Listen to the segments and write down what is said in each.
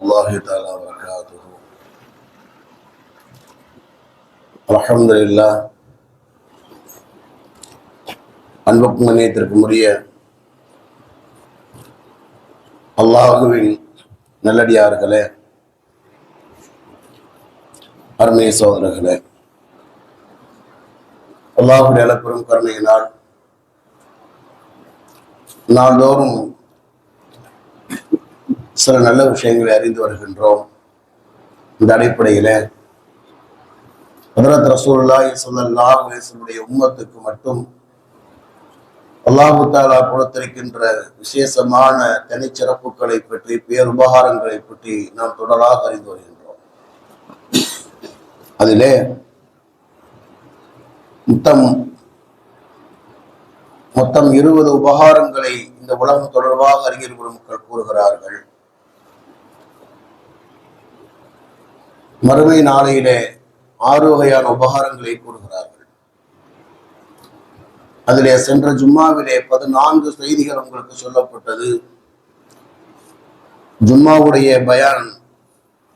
الله تعالى وبركاته الحمد لله அன்புக்கும் இணையத்திற்கும் உரிய அல்லாஹுவின் நல்லடியார்களே அருமை சோதரர்களே அல்லாஹுடைய அளப்பெரும் கருணையினால் நாள்தோறும் சில நல்ல விஷயங்களை அறிந்து வருகின்றோம். இந்த அடிப்படையில ஹதரத் ரசூலுல்லாஹி ஸல்லல்லாஹு அலைஹி உம்மத்துக்கு மட்டும் அல்லாஹு தாலா கொடுத்திருக்கின்ற விசேஷமான தனிச்சிறப்புகளை பற்றி பேருபகாரங்களை பற்றி நாம் தொடராக அறிந்து வருகின்றோம். அதிலே மொத்தம் மொத்தம் இருபது உபகாரங்களை இந்த உலகம் தொடர்பாக அறிஞர் பெருமக்கள் கூறுகிறார்கள். மறுமை நாளையிலே ஆறு வகையான உபகாரங்களை கூறுகிறார்கள். அதிலே சென்ற ஜும்மாவிலே பதினான்கு செய்திகள் உங்களுக்கு சொல்லப்பட்டது. ஜும்மாவுடைய பயான்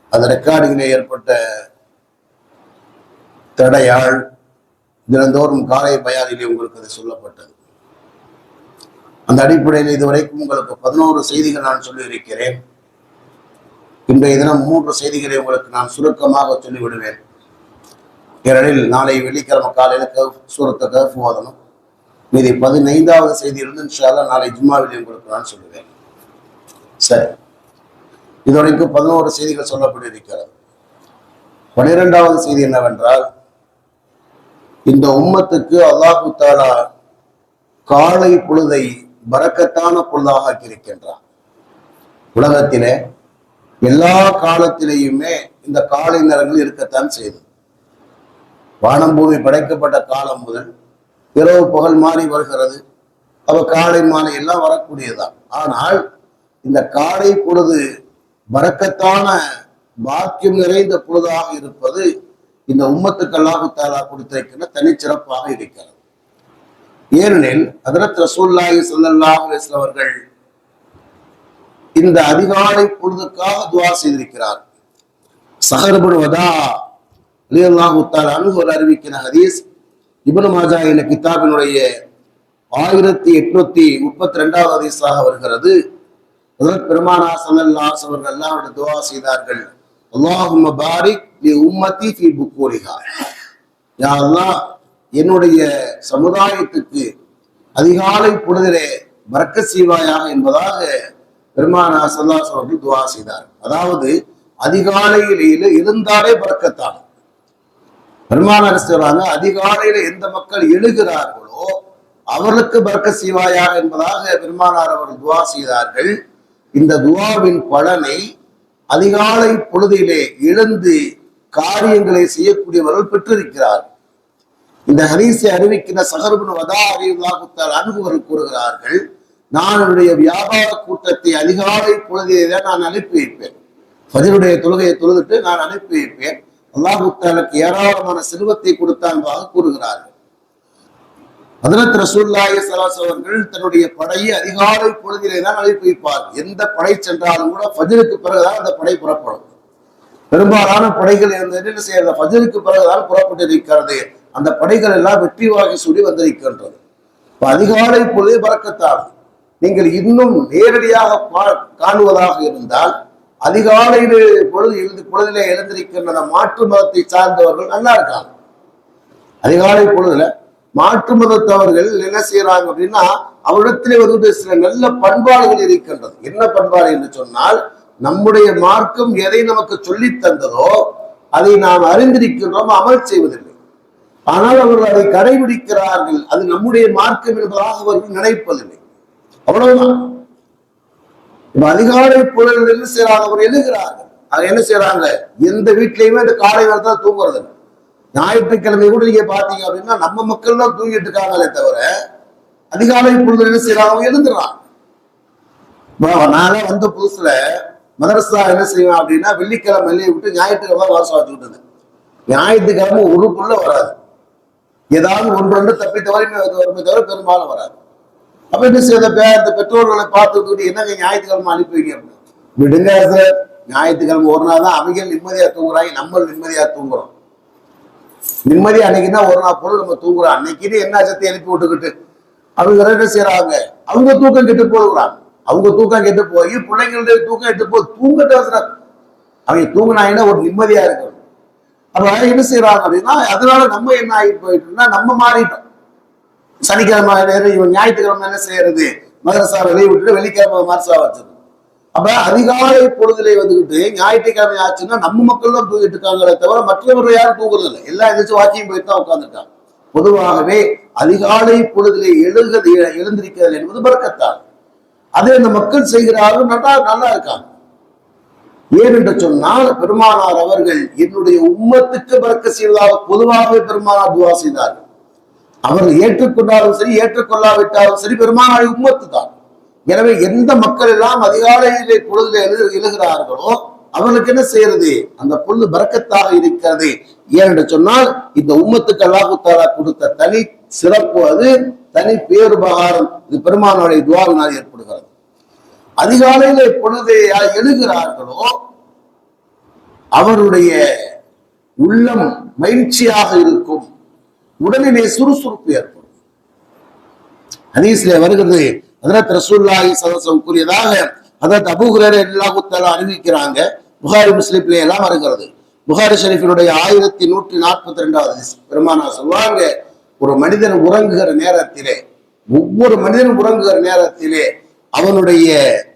அது ரெக்கார்டிங்கிலே ஏற்பட்ட தடையால் தினந்தோறும் காலை பயானிலே உங்களுக்கு அது சொல்லப்பட்டது. அந்த அடிப்படையில் இதுவரைக்கும் உங்களுக்கு பதினோரு செய்திகள் நான் சொல்லியிருக்கிறேன். இன்றைய தினம் மூன்று செய்திகளை உங்களுக்கு நான் சுருக்கமாக சொல்லிவிடுவேன். ஏனெனில் நாளை வெள்ளிக்கிழமை காலையில் கஃப் சூரத்தை கஃப் ஓதணும். மீதி பதினைந்தாவது செய்தியிலிருந்து இன்ஷால்லா நாளை ஜும்மாவில் உங்களுக்கு நான் சொல்லுவேன். சரி. இதுவரைக்கும் பதினோரு செய்திகள் சொல்லப்பட்டிருக்கிறது. பனிரெண்டாவது செய்தி என்னவென்றால் இந்த உம்மத்துக்கு அல்லாஹு தாலா காலை பொழுதை பறக்கத்தான பொழுதாக ஆக்கியிருக்கின்றான். உலகத்திலே எல்லா காலத்திலேயுமே இந்த காலை நேரங்கள் இருக்கத்தான் செய்தது வானம் பூமி படைக்கப்பட்ட காலம் முதல் இரவு புகழ் மாறி வருகிறது. அப்ப காலை மாலை எல்லாம் வரக்கூடியதுதான். ஆனால் இந்த காலை பொழுது வரக்கத்தான பாக்கியம் நிறைந்த பொழுதாக இருப்பது இந்த உம்மத்துக்கல்லாஹு தாலா கொடுத்திருக்கிற தனிச்சிறப்பாக இருக்கிறது. ஏனெனில் அதரத் ரசூல்லாஹி சல்லாஹ் அவர்கள் இந்த அதிகாலை பொழுதுக்காக துவா செய்திருக்கிறார். சஹர்படுவதா அலியல்லாஹு தாலா ஒரு அறிவிக்கிற ஹதீஸ் இபனு மாஜா என்ற கிதாபினுடைய ஆயிரத்தி எட்நூத்தி முப்பத்தி ரெண்டாவது ஹதீஸாக வருகிறது. முதல் பெருமானா ஸல்லல்லாஹு அவர்கள் அல்லாஹ்வுடைய துவா செய்தார்கள். அல்லாஹும் பாரிக் லி உம்மதி ஃபி புக்கூரிஹா யா என்னுடைய சமுதாயத்துக்கு அதிகாலை பொழுதிலே வரக்க செய்வாயாக என்பதாக பெருமானா சல்லாஸ் அவர்கள் துவா செய்தார் அதாவது அதிகாலையிலேயே இருந்தாலே பறக்கத்தான். பெருமானார் சொல்றாங்க அதிகாலையில எந்த மக்கள் எழுகிறார்களோ அவர்களுக்கு பறக்க செய்வாயாக என்பதாக பெருமானார் அவர்கள் துவா செய்தார்கள். இந்த துவாவின் பலனை அதிகாலை பொழுதிலே எழுந்து காரியங்களை செய்யக்கூடியவர்கள் பெற்றிருக்கிறார்கள். இந்த ஹரிசை அறிவிக்கின்ற சகர்பின் வதா அறிவுலாகுத்தால் அணுகுவர்கள் கூறுகிறார்கள் நான் என்னுடைய வியாபார கூட்டத்தை அதிகாலை பொழுதிலே நான் அனுப்பி வைப்பேன். பதிலுடைய தொழுகையை தொழுதுட்டு நான் அனுப்பி வைப்பேன். அல்லாஹுத்தாலுக்கு ஏராளமான செல்வத்தை கொடுத்தான் என்பதாக கூறுகிறார்கள் ஹதரத் ரசூல்லாய சலாஸ் அவர்கள் தன்னுடைய படையை அதிகாலை பொழுதிலே தான் அனுப்பி வைப்பார். எந்த படை சென்றாலும் கூட ஃபஜருக்கு பிறகுதான் அந்த படை புறப்படும். பெரும்பாலான படைகள் என்ன செய்யறது? ஃபஜருக்கு பிறகுதான் புறப்பட்டு இருக்கிறது அந்த படைகள் எல்லாம் வெற்றி வாகி சூடி வந்திருக்கின்றது இப்ப அதிகாலை பொழுதே பறக்கத்தாகும் நீங்கள் இன்னும் நேரடியாக காணுவதாக இருந்தால் அதிகாலையில் பொழுது எழுந்து பொழுதிலே எழுந்திருக்கின்ற மாற்று மதத்தை சார்ந்தவர்கள் நல்லா இருக்காங்க. அதிகாலை பொழுதுல மாற்று மதத்தவர்கள் என்ன செய்யறாங்க அப்படின்னா அவரிடத்திலே வந்து சில நல்ல பண்பாடுகள் இருக்கின்றது. என்ன பண்பாடு என்று சொன்னால் நம்முடைய மார்க்கம் எதை நமக்கு சொல்லி தந்ததோ அதை நாம் அறிந்திருக்கின்றோம் அமல் செய்வதில்லை. ஆனால் அவர்கள் அதை கடைபிடிக்கிறார்கள். அது நம்முடைய மார்க்கம் என்பதாக அவர்கள் நினைப்பதில்லை. அவ்வளவுதான். இப்ப அதிகாலை பொருள் என்ன செய்யறாங்க அவர் எழுகிறார்கள் அது என்ன செய்யறாங்க எந்த வீட்லயுமே அந்த காலை நேரத்தில் தூங்குறது. ஞாயிற்றுக்கிழமை கூட நீங்க பாத்தீங்க அப்படின்னா நம்ம மக்கள் தான் தூங்கிட்டு இருக்காங்களே தவிர அதிகாலை பொழுது என்ன செய்யறாங்க அவங்க எழுந்துறாங்க. நானே வந்த புதுசுல மதரசா என்ன செய்வேன் அப்படின்னா வெள்ளிக்கிழமை வெளியே விட்டு ஞாயிற்றுக்கிழமை வாசம் வச்சுக்கிட்டது ஞாயிற்றுக்கிழமை ஒரு புள்ள வராது. ஏதாவது ஒன்று ஒன்று தப்பி தவறி வருமே தவிர பெரும்பாலும் வராது. அப்ப என்ன செய்த இந்த பெற்றோர்களை பார்த்துக்கிட்டு என்னங்க ஞாயிற்றுக்கிழமை அனுப்பி வைங்க அப்படின்னு. விடுங்க சார் ஞாயிற்றுக்கிழமை ஒரு நாள் தான் அவங்க நிம்மதியா தூங்குறாங்க நம்ம நிம்மதியா தூங்குறோம். நிம்மதியா அன்னைக்குன்னா ஒரு நாள் பொருள் நம்ம தூங்குறோம். அன்னைக்கு என்ன சத்தி எழுப்பி விட்டுக்கிட்டு? அவங்க என்ன செய்யறாங்க அவங்க தூக்கம் கெட்டு போடுறாங்க அவங்க தூக்கம் கெட்டு போய் பிள்ளைங்களுடைய தூக்கம் கெட்டு போய் தூங்கிட்டு அவங்க தூங்கினாங்கன்னா ஒரு நிம்மதியா இருக்கும். அப்ப என்ன செய்யறாங்க அப்படின்னா அதனால நம்ம என்ன ஆகி போயிட்டோம்னா நம்ம மாறிட்டோம். சனிக்கிழமை நேரம் இவன் ஞாயிற்றுக்கிழமை என்ன செய்யறது? மதரசா வெளியே விட்டுட்டு வெள்ளிக்கிழமை மதரசா வச்சது. அப்ப அதிகாலை பொழுதுல வந்துகிட்டு ஞாயிற்றுக்கிழமை ஆச்சுன்னா நம்ம மக்கள் தான் தூங்கிட்டு இருக்காங்களே தவிர மற்றவர்கள் யாரும் தூங்குறது இல்லை எல்லாம் எதிர்த்து வாக்கியம் போயிட்டு தான் உட்காந்துருக்காங்க பொதுவாகவே அதிகாலை பொழுதிலே எழுகிறது எழுந்திருக்கிறது என்பது பறக்கத்தான் அதே இந்த மக்கள் செய்கிறார்கள் நல்லா நல்லா இருக்காங்க. ஏனென்று சொன்னால் பெருமானார் அவர்கள் என்னுடைய உம்மத்துக்கு பறக்க செய்வதாக பொதுவாகவே பெருமானார் துவா செய்தார்கள். அவர்கள் ஏற்றுக்கொண்டாலும் சரி ஏற்றுக்கொள்ளாவிட்டாலும் சரி பெருமானார் உம்மத்து தான் எனவே எந்த மக்கள் எல்லாம் அதிகாலையிலே பொழுதுல எழு எழுகிறார்களோ அவர்களுக்கு என்ன செய்யறது? அந்த பொழுது பறக்கத்தாக இருக்கிறது. ஏனென்று சொன்னால் இந்த உம்மத்துக்கு அல்லாஹு தாலா கொடுத்த தனி சிறப்பு அது தனி பேருபகாரம் இது பெருமானுடைய துவாவினால் ஏற்படுகிறது. அதிகாலையிலே பொழுது எழுகிறார்களோ அவருடைய உள்ளம் மகிழ்ச்சியாக இருக்கும். உடலிலே சுறுசுறுப்பு ஏற்படும். ஹதீஸ்ல வருகிறது அதனால் ரசூல்லாஹி சதசம் கூறியதாக அதாவது அபுகுரர் எல்லா குத்தாலும் அறிவிக்கிறாங்க. புகாரி முஸ்லீப்ல எல்லாம் வருகிறது. புகாரி ஷெரீஃபினுடைய ஆயிரத்தி நூற்றி நாற்பத்தி ரெண்டாவது பெருமானா சொல்லுவாங்க ஒரு மனிதன் உறங்குகிற நேரத்திலே ஒவ்வொரு மனிதன் உறங்குகிற நேரத்திலே அவனுடைய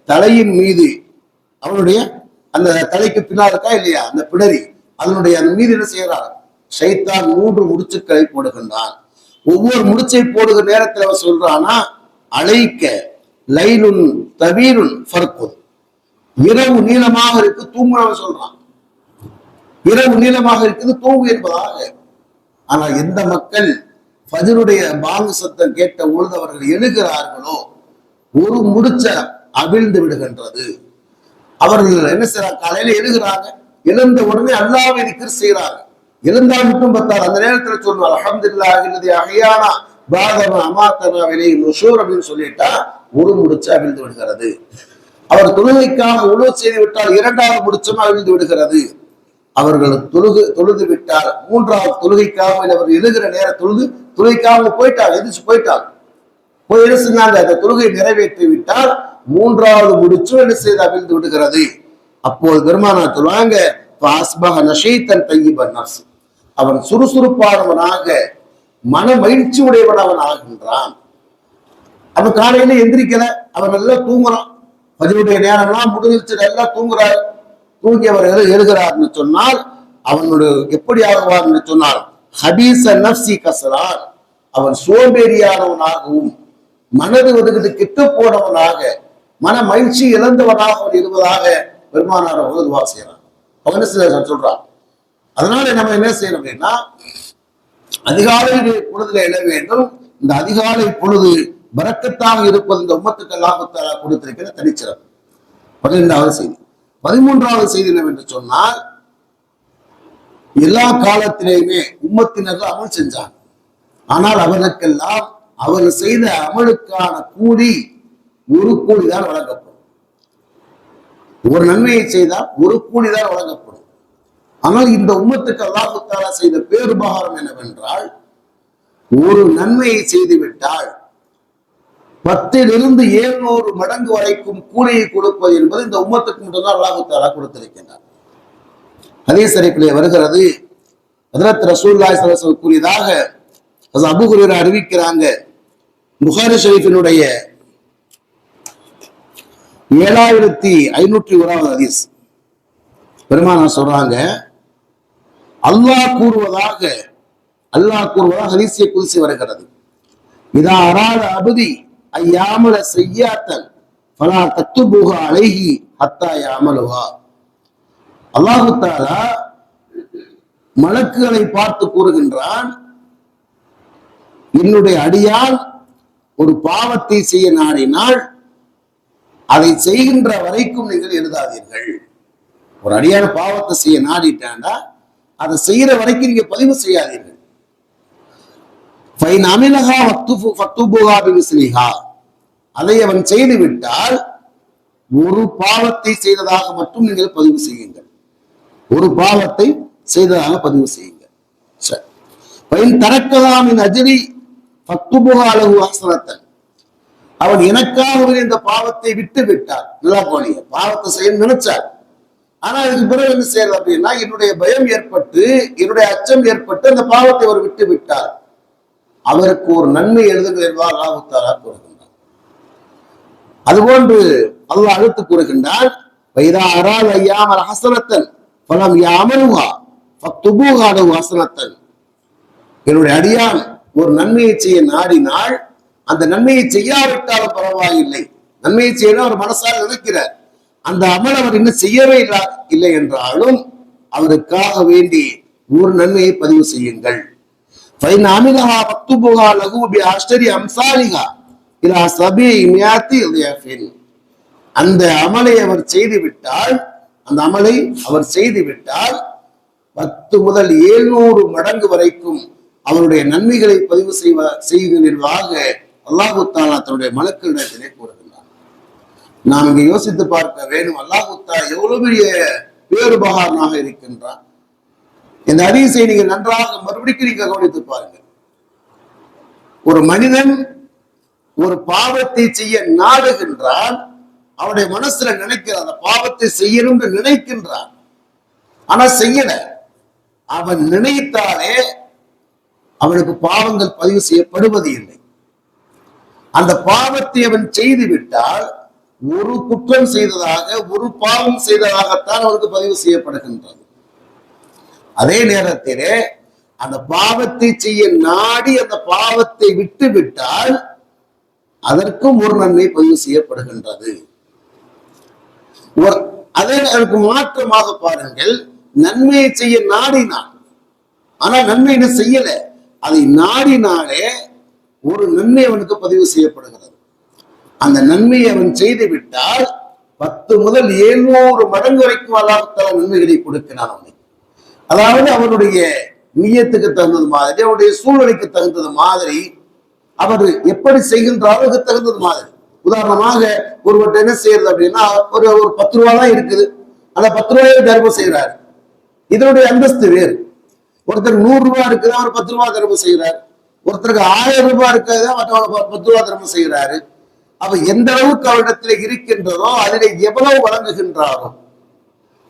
தலையின் மீது அவனுடைய அந்த தலைக்கு பின்னால் இருக்கா இல்லையா? அந்த பிடரி அதனுடைய அந்த மீது என்ன செய்யறாரு சைத்தான் மூன்று முடிச்சுக்களை போடுகின்றான். ஒவ்வொரு முடிச்சை போடுகிற நேரத்தில் அவன் சொல்றானா அழைக்க லைலுன் தவீருன் ஃபர்குத் இரவு நீளமாக இருக்கு தூங்குறவன் சொல்றான். இரவு நீளமாக இருக்குது தூங்கு என்பதாக. ஆனால் எந்த மக்கள் பதிலுடைய பாங்கு சத்தம் கேட்ட பொழுது அவர்கள் எழுகிறார்களோ ஒரு முடிச்ச அவிழ்ந்து விடுகின்றது. அவர்கள் என்ன செய்யறாங்க காலையில எழுகிறாங்க எழுந்த உடனே அல்லாவை திக்ர் செய்யறாங்க இருந்தால் மட்டும் பத்தார் அந்த நேரத்துல சொல்லுவார் அஹமதுல்லா இல்லது அகையானா பாதம அமாத்தனா விலை நுஷூர் அப்படின்னு சொல்லிட்டா ஒரு முடிச்சு அவிழ்ந்து விடுகிறது. அவர் தொழுகைக்காக உழவு செய்து விட்டால் இரண்டாவது முடிச்சும் அவிழ்ந்து விடுகிறது. அவர்கள் தொழுகு தொழுது விட்டால் மூன்றாவது தொழுகைக்காக அவர் எழுகிற நேரம் தொழுது தொழுகைக்காக போயிட்டார் எதிர்த்து போயிட்டார். போய் என்ன செஞ்சாங்க? அந்த தொழுகை நிறைவேற்றி விட்டால் மூன்றாவது முடிச்சும் என்ன செய்து அவிழ்ந்து விடுகிறது. அப்போது பெருமானா சொல்லுவாங்க பாஸ்பக நஷீத்தன் தையிபன் நர்ஸ் அவன் சுறுசுறுப்பானவனாக மன மகிழ்ச்சி உடையவன் அவன் ஆகின்றான் அவன் காலையில எந்திரிக்கல அவன் நல்லா தூங்குறான். பதினுடைய நேரம்லாம் முடிஞ்சிருச்சு நல்லா தூங்குறாரு. தூங்கியவர்கள் எழுகிறார்னு சொன்னால் அவனுடைய எப்படி ஆகுவார்னு சொன்னால் ஹபீச நப்சி கசலான் அவன் சோம்பேறியானவனாகவும் மனது வந்துகிட்டு கெட்டு போனவனாக மன மகிழ்ச்சி இழந்தவனாக அவன் இருப்பதாக பெருமானார் உதவா செய்யறான் அவன் என்ன சொல்றான். அதனால நம்ம என்ன செய்யணும் அப்படின்னா அதிகாலை பொழுதுல எழ வேண்டும்? இந்த அதிகாலை பொழுது பறக்கத்தாக இருப்பது இந்த உம்மத்துக்கு அல்லாஹத்தாலா கொடுத்திருக்கிற தனிச்சிறப்பு. பதினைந்தாவது செய்தி. பதிமூன்றாவது செய்தி என்னவென்று சொன்னால் எல்லா காலத்திலேயுமே உம்மத்தினர்கள் அமல் செஞ்சாங்க. ஆனால் அவர்களுக்கெல்லாம் அவர்கள் செய்த அமலுக்கான கூலி ஒரு கூலி தான் வழங்கப்படும். ஒரு நன்மையை செய்தால் ஒரு கூலிதான் வழங்கப்படும். ஆனால் இந்த உம்மத்துக்கு அல்லாஹு தாலா செய்த பேருபகாரம் என்னவென்றால் ஒரு நன்மையை செய்துவிட்டால் பத்திலிருந்து ஏழ்நூறு மடங்கு வரைக்கும் கூலியை கொடுப்பது என்பது இந்த உம்மத்துக்கு மட்டும்தான் அல்லாஹு தாலா கொடுத்திருக்கின்றார். அதே சரிப்பிலே வருகிறது ஹதரத் ரசூல்லாய் கூறியதாக அது அபு அறிவிக்கிறாங்க புகாரி ஷரீஃபினுடைய ஏழாயிரத்தி ஐநூற்றி ஓராவது ஹதீஸ். பெருமானா சொல்றாங்க அல்லாஹ் கூறுவதாக அல்லாஹ் கூறுவதாக ஹதீஸிய குதிசி வருகிறது. இதா அராத அபதி ஐயாமல செய்யாத்தன் பலா தத்துபுக அழகி ஹத்தா யாமலுவா அல்லாஹு தாலா மலக்குகளை பார்த்து கூறுகின்றான் என்னுடைய அடியால் ஒரு பாவத்தை செய்ய நாடினால் அதை செய்கின்ற வரைக்கும் நீங்கள் எழுதாதீர்கள். ஒரு அடியான பாவத்தை செய்ய நாடிட்டாண்டா அதை செய்யற வரைக்கும் நீங்க பதிவு செய்யாதீர்கள். அமிலகா அதை அவன் செய்து விட்டால் ஒரு பாவத்தை செய்ததாக மட்டும் நீங்கள் பதிவு செய்யுங்கள். ஒரு பாவத்தை செய்ததாக பதிவு செய்யுங்கள். சரி. பயன் தரக்கலாமின் அஜரி பத்துபுக அளவு அவர் எனக்காகவே இந்த பாவத்தை விட்டு விட்டார் நல்லா போனீங்க பாவத்தை செய்ய நினைச்சார். ஆனா இதுக்கு பிறகு என்ன செய்யறது அப்படின்னா என்னுடைய பயம் ஏற்பட்டு என்னுடைய அச்சம் ஏற்பட்டு அந்த பாவத்தை அவர் விட்டு விட்டார். அவருக்கு ஒரு நன்மை எழுதுகிறவா அல்லாஹுத்தாரா கூறுகின்றார் அதுபோன்று அல்லாஹ் அழுத்து கூறுகின்றான் வைதா அரால் ஐயாமல் ஹசனத்தன் பலம் யாமலுவா ஃபக்துபூகாடு ஹசனத்தன். என்னுடைய அடியான் ஒரு நன்மையை செய்ய நாடினால் அந்த நன்மையை செய்யாவிட்டாலும் பரவாயில்லை நன்மையை செய்யணும் அவர் மனசால் நினைக்கிறார் அந்த அமல் அவர் இன்னும் செய்யவே இல்லா இல்லை என்றாலும் அவருக்காக வேண்டி ஒரு நன்மையை பதிவு செய்யுங்கள் فإن عملها مكتوبها له بعشر أمثالها إلى سبع مئات ضعف அந்த அமலை அவர் செய்து விட்டால் அந்த அமலை அவர் செய்து விட்டால் பத்து முதல் ஏழ்நூறு மடங்கு வரைக்கும் அவருடைய நன்மைகளை பதிவு செய்வ செய்கிறதாக அல்லாஹு தாலா தன்னுடைய மலக்களிடத்திலே கூறுகின்றார் நாம் இங்கே யோசித்து பார்க்க வேண்டும் அல்லாஹு தாலா எவ்வளவு பெரிய பேருபகாரனாக இருக்கின்றார் இந்த அதிசை நீங்க நன்றாக மறுபடிக்கு நீங்க கவனித்து பாருங்க ஒரு மனிதன் ஒரு பாவத்தை செய்ய நாடுகின்றான் அவனுடைய மனசுல நினைக்கிறான் அந்த பாவத்தை செய்யணும்னு நினைக்கின்றான். ஆனா செய்யல. அவன் நினைத்தாலே அவனுக்கு பாவங்கள் பதிவு செய்யப்படுவது இல்லை. அந்த பாவத்தை அவன் செய்து விட்டால் ஒரு குற்றம் செய்ததாக ஒரு பாவம் செய்ததாகத்தான் அவனுக்கு பதிவு செய்யப்படுகின்றது. அதே நேரத்திலே அந்த பாவத்தை செய்ய நாடி அந்த பாவத்தை விட்டு விட்டால் அதற்கும் ஒரு நன்மை பதிவு செய்யப்படுகின்றது. ஒரு- அதே அதற்கு மாற்றமாக பாருங்கள். நன்மையை செய்ய நாடினான். ஆனா நன்மை என்ன செய்யல. அதை நாடினாலே ஒரு நன்மை அவனுக்கு பதிவு செய்யப்படுகிறது. அந்த நன்மையை அவன் செய்து விட்டால் பத்து முதல் எழுநூறு மடங்கு வரைக்கும் அல்லாஹத்தால நன்மைகளை கொடுக்கிறான் அவனுக்கு. அதாவது அவனுடைய நியத்துக்கு தகுந்தது மாதிரி அவருடைய சூழ்நிலைக்கு தகுந்தது மாதிரி அவர் எப்படி செய்கின்றாரோ அதுக்கு தகுந்தது மாதிரி. உதாரணமாக ஒருவர்கிட்ட என்ன செய்யறது அப்படின்னா ஒரு ஒரு பத்து ரூபா தான் இருக்குது. அந்த பத்து ரூபாயை தர்மம் செய்யறாரு இதனுடைய அந்தஸ்து வேறு. ஒருத்தர் நூறு ரூபா இருக்குது அவர் பத்து ரூபாய் தர்மம் செய்யறாரு ஒருத்தருக்கு ஆயிரம் ரூபாய் இருக்குது மற்றவங்க பத்து ரூபா தர்மம் செய்யறாரு அப்ப எந்த அளவுக்கு அவரிடத்துல இருக்கின்றதோ அதிலே எவ்வளவு வழங்குகின்றாரோ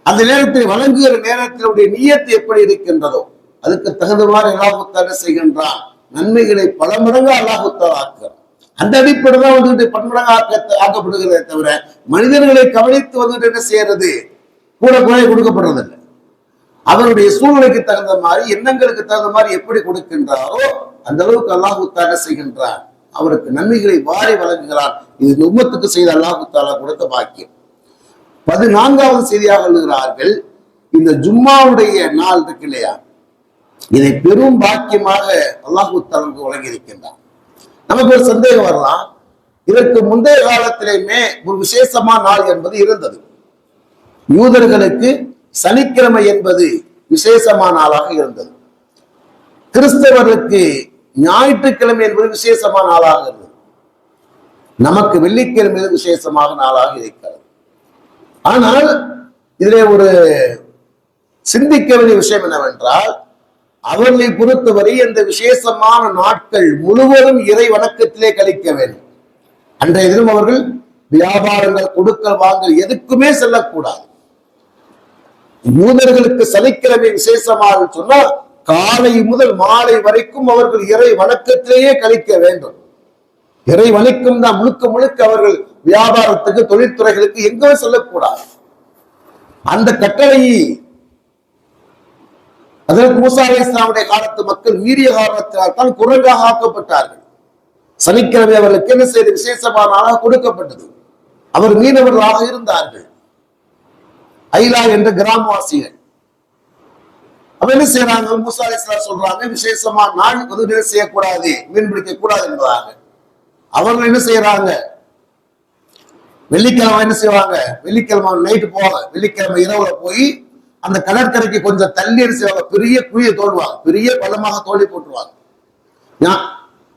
அந்த நேரத்தில் வழங்குகிற நேரத்தினுடைய நியத்து எப்படி இருக்கின்றதோ அதுக்கு தகுந்தவாறு அல்லாஹுத்தால செய்கின்றான்? நன்மைகளை பல மடங்கு அல்லாஹுத்தால் ஆக்கிறான் அந்த அடிப்படை தான் வந்துட்டு பன்மடங்கு ஆக்க ஆக்கப்படுகிறதே தவிர மனிதர்களை கவனித்து வந்துட்டு என்ன செய்யறது? கூட குறை கொடுக்கப்படுறதில்லை. அவருடைய சூழ்நிலைக்கு தகுந்த மாதிரி எண்ணங்களுக்கு தகுந்த மாதிரி எப்படி கொடுக்கின்றாரோ அந்த அளவுக்கு அல்லாஹு தாலா அவருக்கு நன்மைகளை வாரி வழங்குகிறார் இது உம்மத்துக்கு செய்த அல்லாஹு தாலா கொடுத்த பாக்கியம். பதினான்காவது செய்தியாக எழுதுகிறார்கள் இந்த ஜும்மாவுடைய நாள் இருக்கு இல்லையா? இதை பெரும் பாக்கியமாக அல்லாஹு தாலாவுக்கு வழங்கி இருக்கின்றான் நமக்கு ஒரு சந்தேகம் வரலாம். இதற்கு முந்தைய காலத்திலேயுமே ஒரு விசேஷமான நாள் என்பது இருந்தது. யூதர்களுக்கு சனிக்கிழமை என்பது விசேஷமான நாளாக இருந்தது. கிறிஸ்தவர்களுக்கு ஞாயிற்றுக்கிழமை என்பது விசேஷமான நாளாக இருந்தது. நமக்கு வெள்ளிக்கிழமை விசேஷமாக நாளாக இருக்கிறது. ஆனால் இதிலே ஒரு சிந்திக்க வேண்டிய விஷயம் என்னவென்றால் அவர்களை பொறுத்தவரை இந்த விசேஷமான நாட்கள் முழுவதும் இறை வணக்கத்திலே கழிக்க வேண்டும். அன்றைய தினம் அவர்கள் வியாபாரங்கள் கொடுக்கல் வாங்கல் எதுக்குமே செல்லக்கூடாது. யூதர்களுக்கு சனிக்கிழமை விசேஷமாக சொன்னால் காலை முதல் மாலை வரைக்கும் அவர்கள் இறை வணக்கத்திலேயே கழிக்க வேண்டும். இறை வணக்கம் தான் முழுக்க முழுக்க அவர்கள் வியாபாரத்துக்கு தொழில்துறைகளுக்கு எங்கும் செல்லக்கூடாது. அந்த கட்டளையை அதற்கு மூசா இஸ்லாமுடைய காலத்து மக்கள் மீறிய காரணத்தினால் தான் குரங்காக ஆக்கப்பட்டார்கள். சனிக்கிழமை அவர்களுக்கு என்ன செய்த விசேஷமான நாளாக கொடுக்கப்பட்டது. அவர் மீனவர்களாக இருந்தார்கள். ஐலா என்ற கிராமவாசிகள். அப்ப என்ன செய்யறாங்க மூசா அலி சொல்றாங்க விசேஷமா நாள் வந்து செய்யக்கூடாது மீன் பிடிக்க கூடாது என்பதாக. அவர்கள் என்ன செய்யறாங்க வெள்ளிக்கிழமை என்ன செய்வாங்க? வெள்ளிக்கிழமை நைட்டு போவாங்க. வெள்ளிக்கிழமை இரவுல போய் அந்த கடற்கரைக்கு கொஞ்சம் தள்ளி என்ன செய்வாங்க? பெரிய குழியை தோண்டுவாங்க. பெரிய பள்ளமாக தோண்டி போட்டுருவாங்க.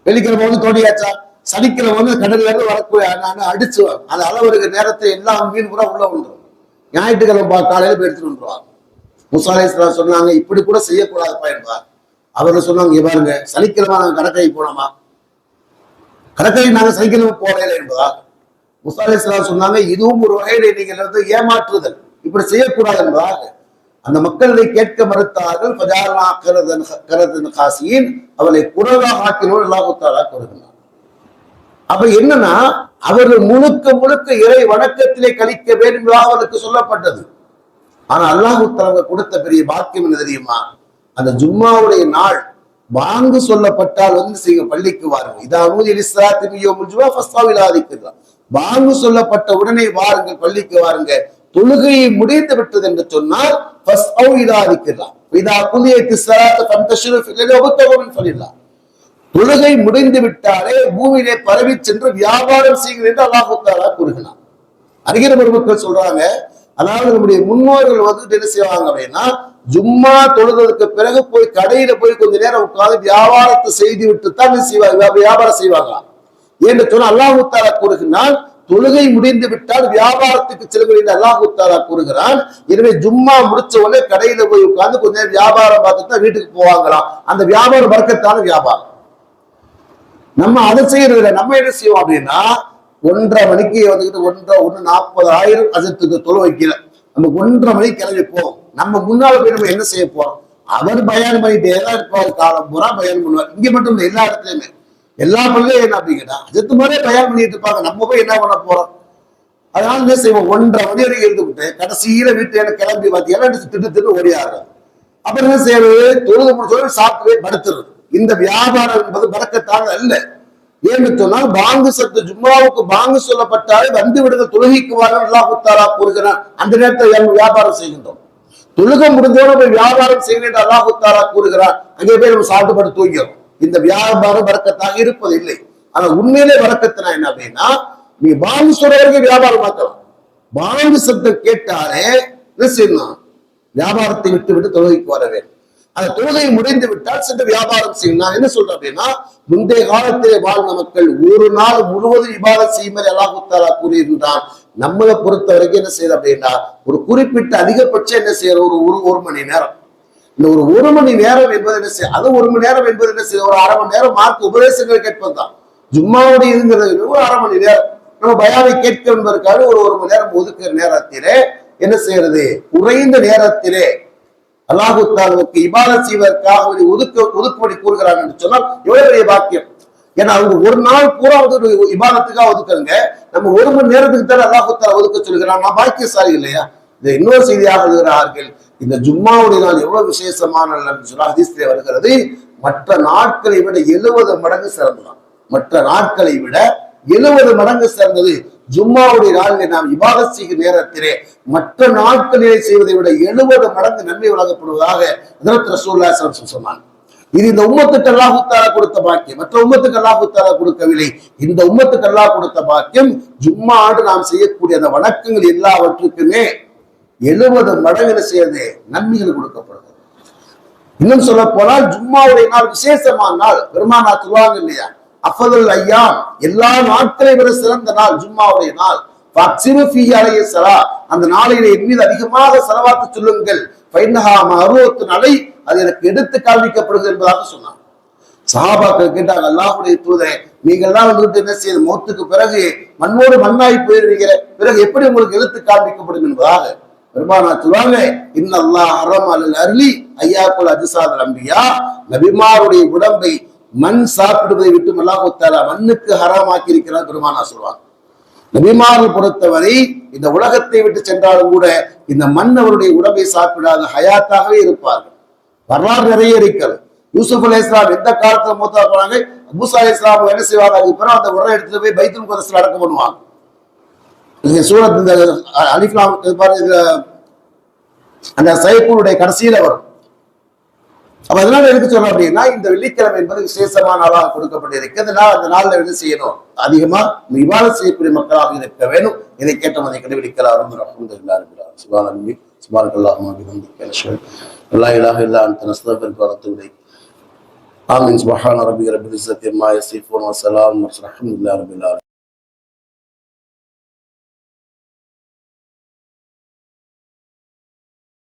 வெள்ளிக்கிழமை வந்து தோண்டியாச்சா? சனிக்கிழமை வந்து கடல்ல இருந்து வரக்கூடிய நான் அடிச்சு அந்த அளவருக்கு நேரத்தை எல்லா மீன் கூட உள்ள வந்துடும் ஞாயிற்றுக்கிழமை காலையில போய் எடுத்துட்டு வந்துருவாங்க. முசாலேஸ்வரர் சொன்னாங்க இப்படி கூட செய்யக்கூடாதுப்பா என்பா. அவர்கள் சொன்னாங்க இங்க பாருங்க சனிக்கிழமை நாங்க கடற்கரை போனோமா? கடற்கரை நாங்க சனிக்கிழமை போறேன் என்பதா முசாலேஸ்வரர் சொன்னாங்க இதுவும் ஒரு வகையில நீங்கள் வந்து ஏமாற்றுதல். இப்படி செய்யக்கூடாது என்பதாக அந்த மக்கள் இதை கேட்க மறுத்தார்கள் பஜார்னா கரதன் கரதன் காசியின் அவளை குரலாக ஆக்கினோடு அல்லாஹுத்தாலா கூறுகிறார் அப்ப என்னன்னா அவர்கள் முழுக்க முழுக்க இறை வணக்கத்திலே கழிக்க வேண்டும் என்பதாக அவருக்கு சொல்லப்பட்டது. ஆனா அல்லாஹு தலங்க கொடுத்த பெரிய பாக்கியம் என்ன தெரியுமா? அந்த ஜும்மாவுடைய நாள் வாங்கு சொல்லப்பட்டால் வந்து செய்ய பள்ளிக்கு வாருங்கள் இதாவது வாங்கு சொல்லப்பட்ட உடனே வாருங்கள் பள்ளிக்கு வாருங்க. தொழுகையை முடிந்து விட்டது என்று சொன்னால் இதா சொல்லிடலாம் தொழுகை முடிந்து விட்டாலே பூமியிலே பரவி சென்று வியாபாரம் செய்கிறேன் என்று அல்லாஹு தாலா கூறுகிறான். அறிகிற பெருமக்கள் சொல்றாங்க அதாவது நம்முடைய முன்னோர்கள் வந்து என்ன செய்வாங்க அப்படின்னா ஜும்மா தொழுதலுக்கு பிறகு போய் கடையில போய் கொஞ்ச நேரம் உட்கார்ந்து வியாபாரத்தை செய்து விட்டு தான் என்ன செய்வாங்க? வியாபாரம் செய்வாங்களாம் என்று சொன்ன அல்லாஹு தாலா கூறுகிறான் தொழுகை முடிந்து விட்டால் வியாபாரத்துக்கு செல்வது என்று அல்லாஹு கூறுகிறான். எனவே ஜும்மா முடிச்ச உடனே கடையில போய் உட்கார்ந்து கொஞ்ச நேரம் வியாபாரம் பார்த்துட்டு தான் வீட்டுக்கு போவாங்களாம். அந்த வியாபாரம் வர்க்கத்தான வியாபாரம். நம்ம அதை செய்யறது இல்லை. நம்ம என்ன செய்வோம் அப்படின்னா ஒன்றரை மணிக்கு வந்துக்கிட்டு ஒன்றரை ஒன்று நாற்பதாயிரம் அஜத்துக்கு தொலை வைக்கல நம்ம ஒன்றரை மணிக்கு கிளம்பி போவோம் நம்ம முன்னால் போய் நம்ம என்ன செய்ய போறோம்? அவர் பயன் பண்ணிட்டே தான் இருப்பார். காலம் பூரா பயன் பண்ணுவார். இங்க மட்டும் இல்லை எல்லா இடத்துலயுமே. எல்லா பள்ளியும் என்ன அப்படிங்கன்னா அஜத்து மாதிரியே பயன் பண்ணிட்டு இருப்பாங்க. நம்ம போய் என்ன பண்ண போறோம்? அதனால என்ன செய்வோம்? ஒன்றரை மணி வரைக்கும் இருந்துவிட்டு கடைசியில வீட்டு எனக்கு கிளம்பி பார்த்தீங்கன்னா திட்டு திட்டு ஓடியாடுறோம். அப்புறம் என்ன செய்யறது? தொழுது முடிச்சோட சாப்பிட்டு படுத்துறது. இந்த வியாபாரம் என்பது பறக்கத்தாங்க அல்ல. ஏன்னு சொன்னால் பாங்கு சத்து ஜும்மாவுக்கு பாங்கு சொல்லப்பட்டாலே வந்து விடுங்க தொழுகைக்கு வாங்க அல்லா குத்தாரா கூறுகிறான். அந்த நேரத்தில் நம்ம வியாபாரம் செய்கின்றோம். தொழுகை முடிஞ்சோட போய் வியாபாரம் செய்ய வேண்டும் அல்லா குத்தாரா கூறுகிறான். அங்கே போய் நம்ம சாப்பிட்டு தூங்கிறோம் இந்த வியாபாரம் வரக்கத்தாக இருப்பதில்லை ஆனா உண்மையிலே வரக்கத்தினா என்ன அப்படின்னா நீ பாங்கு சொல்ற வியாபாரம் பார்க்கலாம். பாங்கு சத்தம் கேட்டாலே என்ன செய்யணும்? வியாபாரத்தை விட்டு விட்டு தொழுகைக்கு வர வேண்டும். அந்த தொழுகை முடிந்து விட்டால் சென்று வியாபாரம் செய்யும். நான் என்ன சொல்றேன் அப்படின்னா முந்தைய காலத்திலே வாழ்ந்த மக்கள் ஒரு நாள் முழுவதும் விவாதம் செய்யும் அல்லாஹுத்தாலா கூறியிருந்தான். நம்மளை பொறுத்த வரைக்கும் என்ன செய்யுது அப்படின்னா ஒரு குறிப்பிட்ட அதிகபட்சம் என்ன செய்யற ஒரு ஒரு ஒரு மணி நேரம். இந்த ஒரு ஒரு மணி நேரம் என்பது என்ன செய்ய அது ஒரு மணி நேரம் என்பது என்ன செய்ய ஒரு அரை மணி நேரம் மார்க் உபதேசங்கள் கேட்பது தான். ஜும்மாவுடைய இருங்கிறது ஒரு அரை மணி நேரம். நம்ம பயாவை கேட்க என்பதற்காக ஒரு ஒரு மணி நேரம் ஒதுக்குற நேரத்திலே என்ன செய்யறது? குறைந்த நேரத்திலே அல்லாஹு தாலுவுக்கு இபாதத் செய்வதற்காக ஒரு ஒதுக்க ஒதுக்குபடி கூறுகிறாங்க என்று சொன்னால் எவ்வளவு பெரிய பாக்கியம்? ஏன்னா அவங்க ஒரு நாள் பூரா வந்து ஒரு இபாதத்துக்காக ஒதுக்குறாங்க. நம்ம ஒரு மணி நேரத்துக்கு தானே அல்லாஹு தாலா ஒதுக்க சொல்கிறான் நான் பாக்கியசாலி இல்லையா? இதை இன்னொரு செய்தியாக எழுதுகிறார்கள். இந்த ஜும்மாவுடைய நாள் எவ்வளவு விசேஷமான சொன்னால் ஹதீஸ்லே வருகிறது. மற்ற நாட்களை விட எழுபது மடங்கு சிறந்ததான் மற்ற நாட்களை விட எழுபது மடங்கு சிறந்தது. ஜும்மாவுடைய நாளில் நாம் இபாதத் செய்யும் நேரத்திலே மற்ற நாட்களிலே செய்வதை விட எழுபது மடங்கு நன்மை வழங்கப்படுவதாக ரசூல்லா சொன்னாங்க. இது இந்த உம்மத்துக்கு அல்லாஹ் உத்தாரா கொடுத்த பாக்கியம். மற்ற உம்மத்துக்கு அல்லாஹ் உத்தாரா கொடுக்கவில்லை. இந்த உம்மத்துக்கு அல்லாஹ் கொடுத்த பாக்கியம் ஜும்மா ஆண்டு நாம் செய்யக்கூடிய அந்த வணக்கங்கள் எல்லாவற்றுக்குமே எழுபது மடங்கு சேர்ந்து நன்மைகள் கொடுக்கப்படுது. இன்னும் சொல்ல போனால் ஜும்மாவுடைய நாள் விசேஷமான நாள். பெருமானா சொல்லுவாங்க இல்லையா? அஃபதுல் ஐயா எல்லா நாட்களை விட சிறந்த நாள் ஜும்மாவுடைய நாள். ஃபக்ஸிரு அந்த நாளிலே என் மீது அதிகமாக செலவாத்து சொல்லுங்கள். ஃபைன்னஹா அருவத்து நாளை அது எனக்கு எடுத்து காண்பிக்கப்படுது என்பதாக சொன்னார் சஹாபாக்கள் கேட்டாங்க அல்லாஹுடைய தூதரே நீங்கள் தான் வந்துட்டு என்ன செய்யுது மௌத்துக்கு பிறகு மண்ணோடு மண்ணாய் போயிருவீங்க பிறகு எப்படி உங்களுக்கு எடுத்து காண்பிக்கப்படும் என்பதாக? பெருமானா சொல்லுவாங்க இன்னல்லாஹ் அறம் அல்ல அருளி ஐயாக்குள் அஜிசாதல் அம்பியா. நபிமாருடைய உடம்பை மண் சாப்பிடுவதை விட்டு அல்லாஹ் மண்ணுக்கு ஹராமாக்கி இருக்கிறார் பெருமானா சொல்லுவாங்க நபிமார்கள் பொறுத்தவரை இந்த உலகத்தை விட்டு சென்றாலும் கூட இந்த மண் அவருடைய உடம்பை சாப்பிடாத ஹயாத்தாகவே இருப்பார்கள். வரலாறு நிறைய இருக்கிறது. யூசுப் அலி இஸ்லாம் எந்த காலத்துல மூத்தா போனாங்க? மூசா அலி இஸ்லாம் என்ன செய்வாங்க? அதுக்கு பிறகு அந்த உடனே எடுத்துட்டு போய் பைத்துல் குதஸ்ல அடக்கம் பண்ணுவாங்க. நீங்க சூரத் இந்த அலிஃப்லாம் அந்த சைப்பூருடைய கடைசியில வரும். அப்ப அதனால எதுக்கு சொல்றோம் அப்படின்னா இந்த வெள்ளிக்கிழமை என்பது விசேஷமான நாளாக கொடுக்கப்பட்டிருக்கிறது. அந்த நாள்ல என்ன செய்யணும்? அதிகமா விவாதம் செய்யக்கூடிய மக்களாக இருக்க வேணும் இதை கேட்ட அதை கடைபிடிக்கலாம் அலமதுல்லாஹ் சுபானி சுபானக்கல்லாஹ் அல்லா இலாஹ இல்லா அந்த நஸ்தபிற்கு வரத்துவில்லை ரபி